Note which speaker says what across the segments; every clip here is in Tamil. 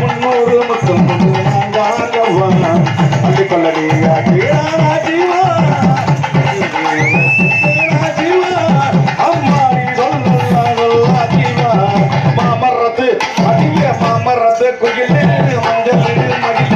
Speaker 1: முன்னூறு முத்தம் நான் வாங்கவா அள்ளி கொள்ளடியா ஜீவா மாமரத்த குயில் மஞ்சள் மடியில்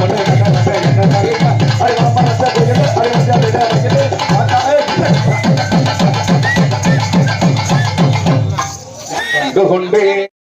Speaker 1: যখন